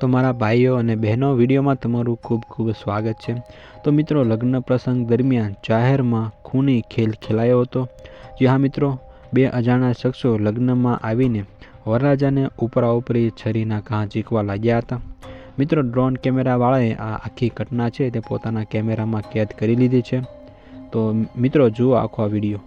તો મારા ભાઈઓ અને બહેનો વિડીયોમાં તમારું ખૂબ ખૂબ સ્વાગત છે. તો મિત્રો, લગ્ન પ્રસંગ દરમિયાન જાહેરમાં ખૂની ખેલ ખેલાયો હતો. જે હા મિત્રો, બે અજાણ્યા શખ્સો લગ્નમાં આવીને વરરાજાને ઉપરા ઉપરી છરીના ઘા ચીકવા લાગ્યા હતા. મિત્રો, ડ્રોન કેમેરાવાળાએ આ આખી ઘટના છે તે પોતાના કેમેરામાં કેદ કરી લીધી છે. તો મિત્રો, જુઓ આખો આ વીડિયો.